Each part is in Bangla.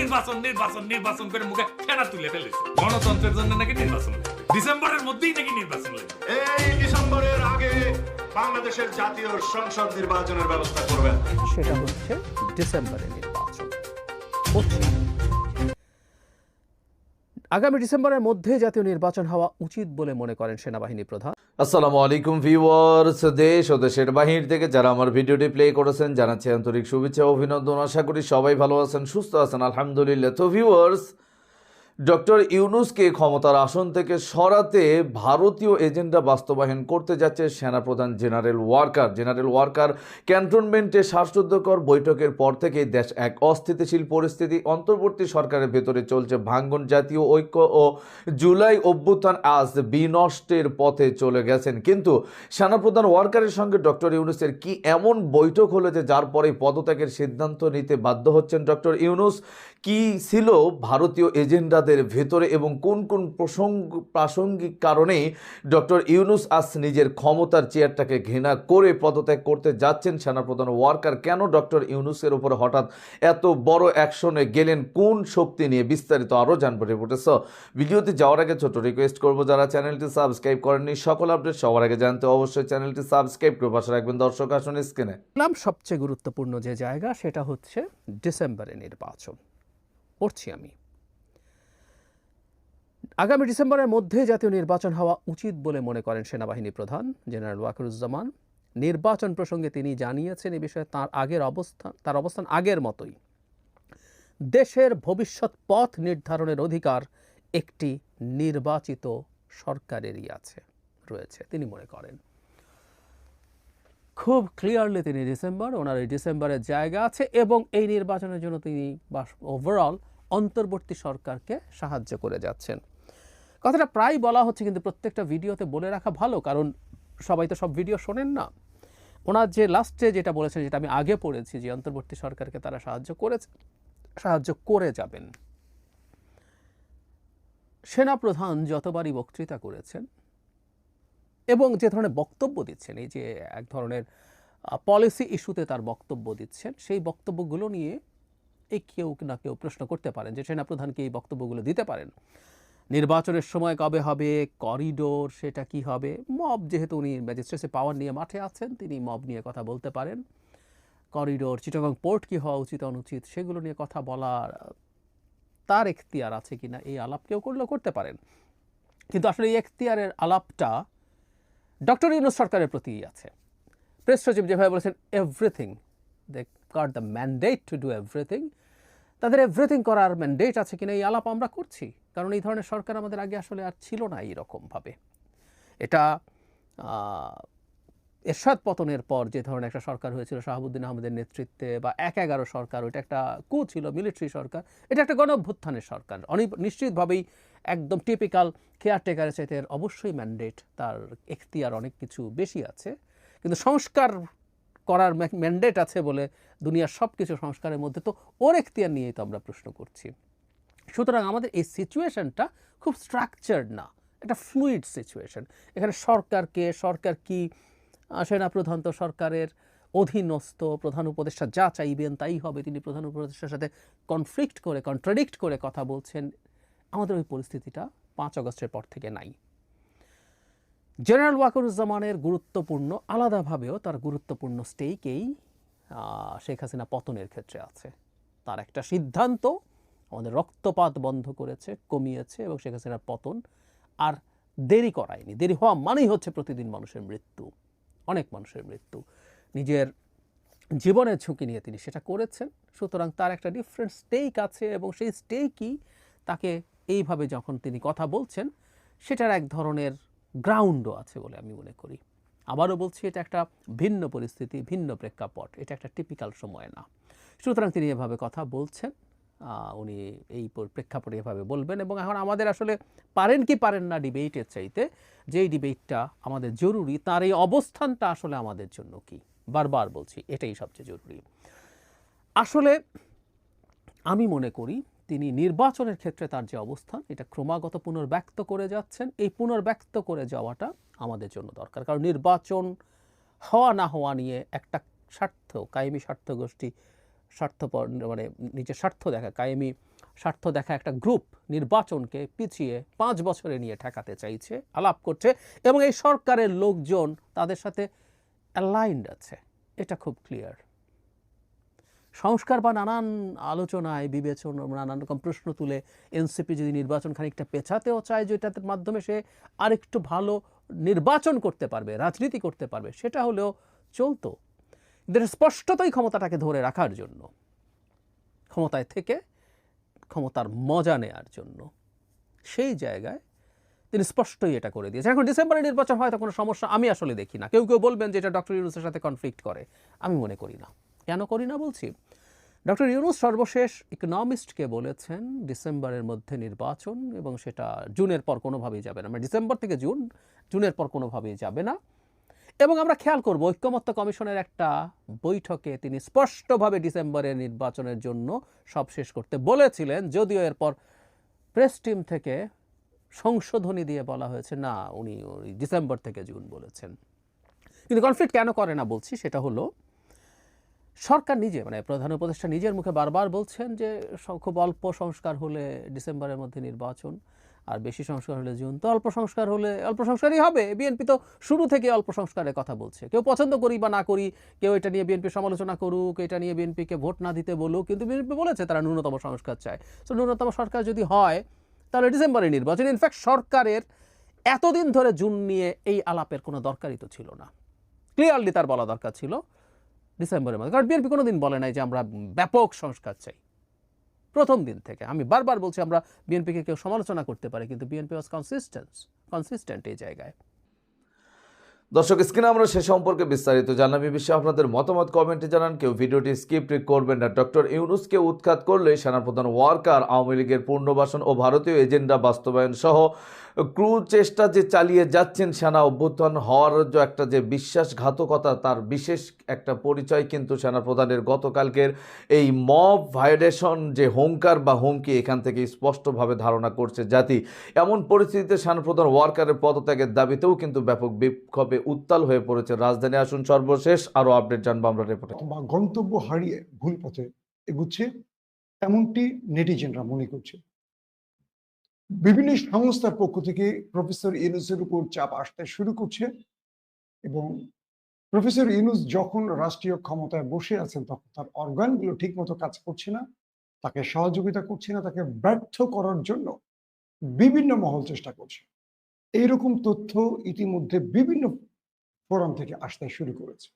নির্বাচন নির্বাচন নির্বাচন করে মুখে ফেনা তুলে ফেলেছে। গণতন্ত্রের জন্য নাকি নির্বাচন? ডিসেম্বরের মধ্যেই নাকি নির্বাচন লাগবে এই ডিসেম্বরের আগে বাংলাদেশের জাতীয় সংসদ নির্বাচনের ব্যবস্থা করবেন। সেটা হচ্ছে ডিসেম্বরে নির্বাচন। হচ্ছে আগামী ডিসেম্বরের মধ্যে জাতীয় নির্বাচন হওয়া উচিত বলে মনে করেন সেনাবাহিনী প্রধান। আসসালামু আলাইকুম ভিউয়ার্স, দেশ ও দেশের বাহির থেকে যারা আমার ভিডিওটি প্লে করেছেন, জানাচ্ছি আন্তরিক শুভেচ্ছা অভিনন্দন। আশা করি সবাই ভালো আছেন, সুস্থ আছেন, আলহামদুলিল্লাহ। তো ভিউয়ার্স ডক্টর ইউনুসকে ক্ষমতার আসন থেকে সরাতে ভারতীয় এজেন্ডা বাস্তবায়ন করতে যাচ্ছে সেনাপ্রধান জেনারেল ওয়ার্কার। জেনারেল ওয়ার্কার ক্যান্টনমেন্টে শ্বাসরুদ্ধকর বৈঠকের পর থেকেই দেশ এক অস্থিতিশীল পরিস্থিতি। অন্তর্বর্তী সরকারের ভেতরে চলছে ভাঙ্গন। জাতীয় ঐক্য ও জুলাই অভ্যুত্থান আজ বিনষ্টের পথে চলে গেছেন। কিন্তু সেনাপ্রধান ওয়ার্কারের সঙ্গে ডক্টর ইউনুসের কি এমন বৈঠক হলো যে যার পরে পদত্যাগের সিদ্ধান্ত নিতে বাধ্য হচ্ছেন ডক্টর ইউনুস? কি ছিল ভারতীয় এজেন্ডাদের ভেতরে এবং কোন কোন প্রসঙ্গ, প্রাসঙ্গিক কারণে ডক্টর ইউনুস আজ নিজের ক্ষমতার চেয়ারটাকে ঘৃণা করে পদত্যাগ করতে যাচ্ছেন সেনাপ্রধান ওয়ার্কার। কেন ডক্টর ইউনুসের উপর হঠাৎ এত বড় অ্যাকশনে গেলেন? কোন শক্তি নিয়ে বিস্তারিত আরও জানব রিপোর্টে সো ভিডিওতে যাওয়ার আগে ছোট রিকোয়েস্ট করব, যারা চ্যানেলটি সাবস্ক্রাইব করেননি, সকল আপডেট সবার আগে জানতে অবশ্যই চ্যানেলটি সাবস্ক্রাইব করে পাশে রাখবেন। দর্শক, আসুন স্ক্রিনে। নাম সবচেয়ে গুরুত্বপূর্ণ যে জায়গা, সেটা হচ্ছে ডিসেম্বরে নির্বাচন। পড়ছি আমি। আগামী ডিসেম্বরের মধ্যে জাতীয় নির্বাচন হওয়া উচিত বলে মনে করেন সেনাবাহিনী প্রধান জেনারেল ওয়াকরুজ্জামান। নির্বাচন প্রসঙ্গে তিনি জানিয়েছেন এ বিষয়ে তার আগের অবস্থান তার অবস্থান আগের মতোই। দেশের ভবিষ্যৎ পথ নির্ধারণের অধিকার একটি নির্বাচিত সরকারেরই আছে, রয়েছে, তিনি মনে করেন। খুব ক্লিয়ারলি তিনি ডিসেম্বর, ওনার এই ডিসেম্বরের জায়গা আছে এবং এই নির্বাচনের জন্য তিনি বা ওভারঅল অন্তর্বর্তী সরকারকে সাহায্য করে যাচ্ছেন। কথাটা প্রায় বলা হচ্ছে, কিন্তু প্রত্যেকটা ভিডিওতে বলে রাখা ভালো, কারণ সবাই তো সব ভিডিও শোনেন না। ওনার যে লাস্টে যেটা বলেছেন, যেটা আমি আগে পড়েছি, যে অন্তর্বর্তী সরকারকে তারা সাহায্য করেছে, সাহায্য করে যাবেন। সেনাপ্রধান যতবারই বক্তৃতা করেছেন, এবং যে ধরনের বক্তব্য দিচ্ছেন, এই যে এক ধরনের পলিসি ইস্যুতে তার বক্তব্য দিচ্ছেন, সেই বক্তব্যগুলো নিয়ে এই কেউ না কেউ প্রশ্ন করতে পারেন যে সেনাপ্রধানকে এই বক্তব্যগুলো দিতে পারেন। নির্বাচনের সময় কবে হবে, করিডোর সেটা কি হবে? মব যেহেতু উনি ম্যাজিস্ট্রেসে পাওয়ার নিয়ে মাঠে আছেন, তিনি মব নিয়ে কথা বলতে পারেন। করিডোর, চিটাগং পোর্ট কি হওয়া উচিত, অনুচিত, সেগুলো নিয়ে কথা বলার তার এখতিয়ার আছে কিনা, এই আলাপ কেউ করলেও করতে পারেন। কিন্তু আসলে এই এখতিয়ারের আলাপটা ডক্টর ইউনুস সরকারের প্রতি আছে। প্রেস সচিব যেভাবে বলেছেন, everything, they got the mandate to do everything, তাদের এভরিথিং করার ম্যান্ডেট আছে কিনা, এই আলাপ আমরা করছি। কারণ এই ধরনের সরকার আমাদের আগে আসলে আর ছিল না এই এইরকমভাবে। এটা এরশাদ পতনের পর যে ধরনের একটা সরকার হয়েছিল, শাহাবুদ্দিন আহমেদের নেতৃত্বে বা এক এগারো সরকার, ওইটা একটা কু ছিল, মিলিটারি সরকার, এটা একটা গণ অভ্যুত্থানের সরকার। অনেক নিশ্চিতভাবেই একদম টিপিক্যাল কেয়ারটেকারের চাইতে এর অবশ্যই ম্যান্ডেট তার এখতিয়ার অনেক কিছু বেশি আছে। কিন্তু সংস্কার করার ম্যান্ডেট আছে বলে দুনিয়ার সব কিছু সংস্কারের মধ্যে, তো ওর এখতিয়ার নিয়েই তো আমরা প্রশ্ন করছি। সুতরাং আমাদের এই সিচুয়েশনটা খুব স্ট্রাকচার্ড না। একটা ফ্লুইড সিচুয়েশন এখানে সরকারকে সরকার কি আহ, সেনাপ্রধান তো সরকারের অধীনস্থ প্রধান উপদেষ্টা যা চাইবেন তাই হবে। তিনি প্রধান উপদেষ্টার সাথে কনফ্লিক্ট করে কন্ট্রাডিক্ট করে কথা বলছেন। আমাদের ওই পরিস্থিতিটা পাঁচ আগস্টের পর থেকে নাই। জেনারেল ওয়াকরুজ্জামানের গুরুত্বপূর্ণ আলাদাভাবেও তার গুরুত্বপূর্ণ স্টেকেই শেখ হাসিনা পতনের ক্ষেত্রে আছে। তার একটা সিদ্ধান্ত আমাদের রক্তপাত বন্ধ করেছে, কমিয়েছে এবং শেখ হাসিনার পতন আর দেরি করায়নি। দেরি হওয়া মানেই হচ্ছে প্রতিদিন মানুষের মৃত্যু, অনেক মানুষের মৃত্যু। নিজের জীবনের ঝুঁকি নিয়ে তিনি সেটা করেছেন, সুতরাং তার একটা ডিফারেন্ট স্টেক আছে এবং সেই স্টেকই তাকে এইভাবে যখন তিনি কথা বলছেন, সেটার এক ধরনের গ্রাউন্ডও আছে বলে আমি মনে করি। আবারও বলছি, এটা একটা ভিন্ন পরিস্থিতি, ভিন্ন প্রেক্ষাপট, এটা একটা টিপিক্যাল সময় না। সুতরাং তিনি এভাবে কথা বলছেন। উনি এই পর- প্রেক্ষাপটে এভাবে বলবেন এবং এখন আমাদের আসলে পারেন কি পারেন না ডিবেটের চাইতে, যেই ডিবেটটা আমাদের জরুরি, তার এই অবস্থানটা আসলে আমাদের জন্য কি? বারবার বলছি, এটাই সবচেয়ে জরুরি। আসলে আমি মনে করি তিনি নির্বাচনের ক্ষেত্রে তার যে অবস্থান, এটা ক্রমাগত পুনর্ব্যক্ত করে যাচ্ছেন। এই পুনর্ব্যক্ত করে যাওয়াটা আমাদের জন্য দরকার। কারণ নির্বাচন হওয়া না হওয়া নিয়ে একটা স্বার্থ, কায়েমি স্বার্থ গোষ্ঠী স্বার্থপর মানে নিজের স্বার্থ দেখা, কায়েমি স্বার্থ দেখা একটা গ্রুপ নির্বাচনকে পিছিয়ে পাঁচ বছরে নিয়ে ঠেকাতে চাইছে, আলাপ করছে এবং এই সরকারের লোকজন তাদের সাথে অ্যালাইন্ড আছে। এটা খুব ক্লিয়ার সংস্কার বা নানান আলোচনায়, বিবেচনা, নানান রকম প্রশ্ন তুলে এনসিপি যদি নির্বাচন খানিকটা পেছাতেও চায় যে এটার মাধ্যমে সে আরেকটু ভালো নির্বাচন করতে পারবে, রাজনীতি করতে পারবে, সেটা হলেও চলতো। এদের স্পষ্টতই ক্ষমতাটাকে ধরে রাখার জন্য, ক্ষমতায় থেকে ক্ষমতার মজা নেয়ার জন্য। সেই জায়গায় তিনি স্পষ্টই এটা করে দিয়েছেন। এখন ডিসেম্বরে নির্বাচন হয়তো কোনো সমস্যা আমি আসলে দেখি না। কেউ কেউ বলবেন যে এটা ডক্টর ইউনুসের সাথে কনফ্লিক্ট করে। আমি মনে করি না। কেন করি না বলছি? ডক্টর ইউনুস সর্বশেষ ইকোনমিস্টকে বলেছেন, ডিসেম্বরের মধ্যে নির্বাচন এবং সেটা জুনের পর কোনোভাবেই যাবে না। মানে ডিসেম্বর থেকে জুন, জুনের পর কোনোভাবেই যাবে না। এবং আমরা খেয়াল করব, ঐক্যমত্য কমিশনের একটা বৈঠকে তিনি স্পষ্টভাবে ডিসেম্বরের নির্বাচনের জন্য সব শেষ করতে বলেছিলেন, যদিও এরপর প্রেস টিম থেকে সংশোধনী দিয়ে বলা হয়েছে, না, উনি ওই ডিসেম্বর থেকে জুন বলেছেন। কিন্তু কনফ্লিক্ট কেন করে না বলছি, সেটা হলো, সরকার নিজে মানে প্রধান উপদেষ্টা নিজের মুখে বারবার বলছেন যে খুব অল্প সংস্কার হলে ডিসেম্বরের মধ্যে নির্বাচন। আর বেশি সংস্কার হলে জুন। তো অল্প সংস্কার হলে, অল্প সংস্কারই হবে। বিএনপি তো শুরু থেকে অল্প সংস্কারের কথা বলছে। কেউ পছন্দ করি বা না করি, কেউ এটা নিয়ে বিএনপি সমালোচনা করুক, এটা নিয়ে বিএনপিকে ভোট না দিতে বলুক, কিন্তু বিএনপি বলেছে তারা ন্যূনতম সংস্কার চায়। তো ন্যূনতম সরকার যদি হয়, তাহলে ডিসেম্বরে নির্বাচন। ইনফ্যাক্ট সরকারের এতদিন ধরে জুন নিয়ে এই আলাপের কোনো দরকারই তো ছিল না। ক্লিয়ারলি তার বলা দরকার ছিল ডিসেম্বরের মধ্যে। কারণ বিএনপি কোনো দিন বলে নাই যে আমরা ব্যাপক সংস্কার চাই। প্রথম দিন থেকে। আমি বারবার বলছি, আমরা বিএনপিকে কেউ সমালোচনা করতে পারে, কিন্তু বিএনপি ওয়াজ কনসিস্টেন্স কনসিস্টেন্ট এই জায়গায়। দর্শক, স্ক্রিনে আমরা সে সম্পর্কে বিস্তারিত জানাবি বিষয়ে আপনাদের মতামত কমেন্টে জানান। কেউ ভিডিওটি স্কিপ করবেন না। ডক্টর ইউনুসকে উৎখাত করলে সেনাপ্রধান ওয়ার্কার, আওয়ামী লীগের পূর্ণবাসন ও ভারতীয় এজেন্ডা বাস্তবায়ন সহ ক্রু চেষ্টা যে চালিয়ে যাচ্ছেন সেনা অভ্যুত্থান হওয়ার যে একটা যে বিশ্বাসঘাতকতা, তার বিশেষ একটা পরিচয় কিন্তু সেনাপ্রধানের গতকালকের এই মব ভায়োলেশন যে হুঙ্কার বা হুমকি, এখান থেকে স্পষ্টভাবে ধারণা করছে জাতি। এমন পরিস্থিতিতে সেনাপ্রধান ওয়ার্কারের পদত্যাগের দাবিতেও কিন্তু ব্যাপক বিক্ষোভে উত্তাল হয়ে পড়েছে। রাজধানী আসুন সর্বশেষ, আরও আপডেট জানব আমরা রিপোর্টে বা গন্তব্য হারিয়ে ভুল পথে এগুচ্ছে, এমনটি নেটিজেনরা মনে করছে। বিভিন্ন সংস্থার পক্ষ থেকে প্রফেসর ইউনুসের উপর চাপ আসতে শুরু করছে এবং প্রফেসর ইউনুস যখন রাষ্ট্রীয় ক্ষমতায় বসে আছেন তখন তার অর্গানগুলো ঠিকমতো কাজ করছে না, তাকে সহযোগিতা করছে না, তাকে ব্যর্থ করার জন্য বিভিন্ন মহল চেষ্টা করছে। এইরকম তথ্য ইতিমধ্যে বিভিন্ন ফোরাম থেকে আসতে শুরু করেছে।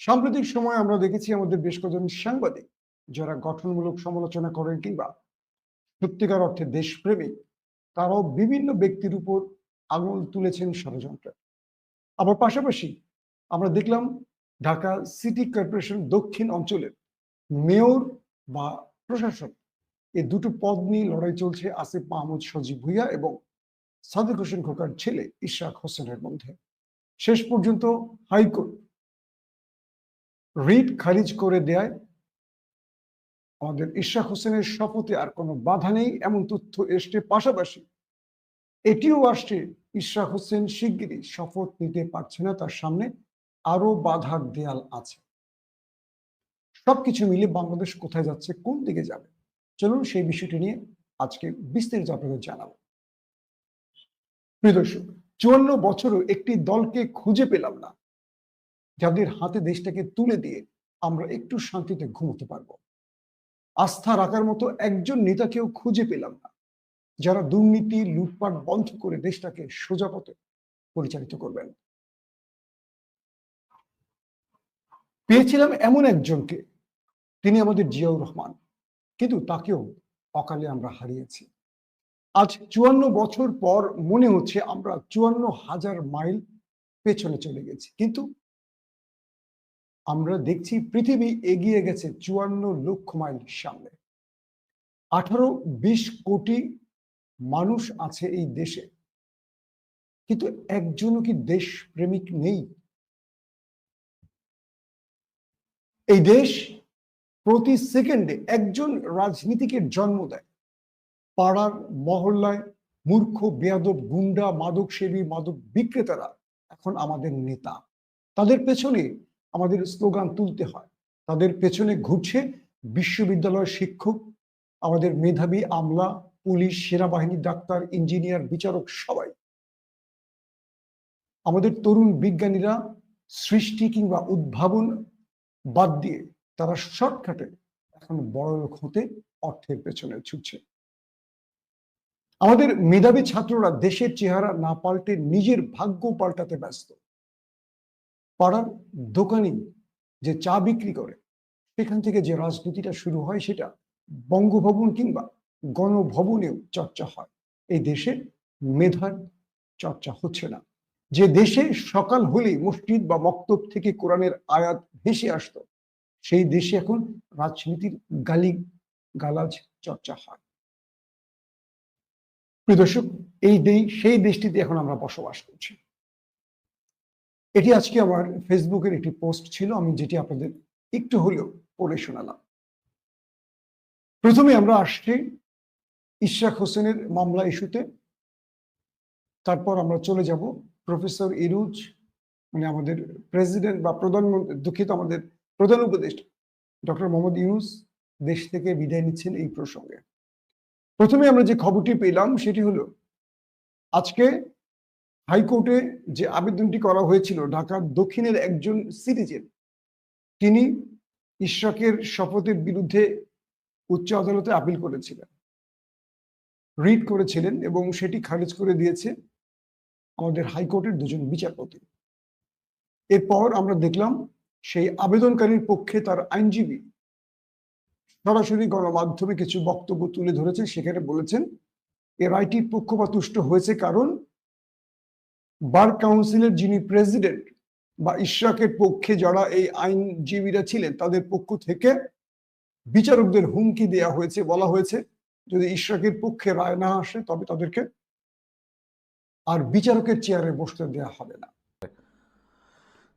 সাম্প্রতিক সময়ে আমরা দেখেছি আমাদের বেশ কজন সাংবাদিক যারা গঠনমূলক সমালোচনা করেন কিংবা সত্যিকার অর্থে দেশপ্রেমিক, তারাও বিভিন্ন ব্যক্তির উপর আঙুল তুলেছেন ষড়যন্ত্রে। আবার পাশাপাশি আমরা দেখলাম ঢাকা সিটি কর্পোরেশন দক্ষিণ অঞ্চলের মেয়র বা প্রশাসক এই দুটো পদ নিয়ে লড়াই চলছে আসিফ মাহমুদ, সজীব ভুইয়া এবং সাদিক হোসেন খোকার ছেলে ইশরাক হোসেনের মধ্যে। শেষ পর্যন্ত হাইকোর্ট রিট খারিজ করে দেয়। আমাদের ইশরাক হোসেনের শপথে আর কোনো বাধা নেই, এমন তথ্য এসছে পাশাপাশি। এটিও আসছে, ইশরাক হোসেন শিগগিরই শপথ নিতে পারছে না তার সামনে আরও বাধার দেয়াল আছে। সবকিছু মিলে বাংলাদেশ কোথায় যাচ্ছে, কোন দিকে যাবে? চলুন সেই বিষয়টি নিয়ে আজকে বিস্তারিত আপনাদের জানাব। প্রিয় দর্শক চুয়ান্ন বছরও একটি দলকে খুঁজে পেলাম না। যাদের হাতে দেশটাকে তুলে দিয়ে আমরা একটু শান্তিতে ঘুমোতে পারব। আস্থা রাখার মতো একজন নেতাকেও খুঁজে পেলাম না, যারা দুর্নীতি, লুটপাট বন্ধ করে দেশটাকে সোজা পথে পরিচালিত করবেন। পেয়েছিলাম এমন একজনকে, তিনি আমাদের জিয়াউর রহমান, কিন্তু তাকেও অকালে আমরা হারিয়েছি। আজ চুয়ান্ন বছর পর মনে হচ্ছে আমরা চুয়ান্ন হাজার মাইল পেছনে চলে গেছি। কিন্তু আমরা দেখছি পৃথিবী এগিয়ে গেছে চুয়ান্ন লক্ষ মাইল সামনে। আঠারো বিশ কোটি মানুষ আছে এই দেশে। কিন্তু একজনও কি দেশ প্রেমিক নেই? এই দেশ প্রতি সেকেন্ডে একজন রাজনীতিকের জন্ম দেয়। পাড়ার মহল্লায় মূর্খ, বেয়াদব, গুন্ডা মাদক সেবী মাদক বিক্রেতারা এখন আমাদের নেতা। তাদের পেছনে আমাদের স্লোগান তুলতে হয়। তাদের পেছনে ঘুরছে বিশ্ববিদ্যালয়ের শিক্ষক, আমাদের মেধাবী আমলা, পুলিশ, সেনাবাহিনী, ডাক্তার, ইঞ্জিনিয়ার, বিচারক সবাই। আমাদের তরুণ বিজ্ঞানীরা সৃষ্টি কিংবা উদ্ভাবন বাদ দিয়ে তারা শর্টকাটে এখন বড় লোক হতে অর্থের পেছনে ছুটছে। আমাদের মেধাবী ছাত্ররা দেশের চেহারা না পাল্টে নিজের ভাগ্য পাল্টাতে ব্যস্ত। পাড়ার দোকানি যে চা বিক্রি করে, সেখান থেকে যে রাজনীতিটা শুরু হয় সেটা বঙ্গভবন কিংবা গণভবনেও চর্চা হয়। এই দেশে মেধার চর্চা হচ্ছে না। যে দেশে সকাল হলেই মসজিদ বা মক্তব থেকে কোরআনের আয়াত ভেসে আসতো, সেই দেশে এখন রাজনীতির গালি গালাজ চর্চা হয়। প্রিয় দর্শক, এই দেশ, সেই দেশটিতে এখন আমরা বসবাস করছি। এটি আজকে আমার ফেসবুকের একটি পোস্ট ছিল, আমি যেটি আপনাদের একটু হলেও পড়ে শোনালাম। প্রথমে আমরা আসছি ইশরাক হোসেনের মামলা ইস্যুতে। তারপর আমরা চলে যাব প্রফেসর ইরুজ মানে আমাদের প্রেসিডেন্ট বা প্রধানমন্ত্রী দুঃখিত আমাদের প্রধান উপদেষ্টা, ডক্টর মোহাম্মদ ইউনুস, দেশ থেকে বিদায় নিচ্ছেন এই প্রসঙ্গে। প্রথমে আমরা যে খবরটি পেলাম সেটি হলো, আজকে হাইকোর্টে যে আবেদনটি করা হয়েছিল ঢাকার দক্ষিণের একজন সিটিজেন, তিনি ইশরাকের শপথের বিরুদ্ধে উচ্চ আদালতে আপিল করেছিলেন। রিড করেছিলেন এবং সেটি খারিজ করে দিয়েছে আমাদের হাইকোর্টের দুজন বিচারপতি। এরপর আমরা দেখলাম, সেই আবেদনকারীর পক্ষে তার আইনজীবী সরাসরি গণমাধ্যমে কিছু বক্তব্য তুলে ধরেছেন। সেখানে বলেছেন, এ রায়টি পক্ষপাতুষ্ট হয়েছে কারণ বার কাউন্সিলের যিনি প্রেসিডেন্ট বা ইশরাকের পক্ষে যারা এই আইনজীবীরা ছিলেন, তাদের পক্ষ থেকে বিচারকদের হুমকি দেয়া হয়েছে, বলা হয়েছে, যদি ইশরাকের পক্ষে রায় না আসে, তবে তাদেরকে আর বিচারকের চেয়ারে বসতে দেয়া হবে না।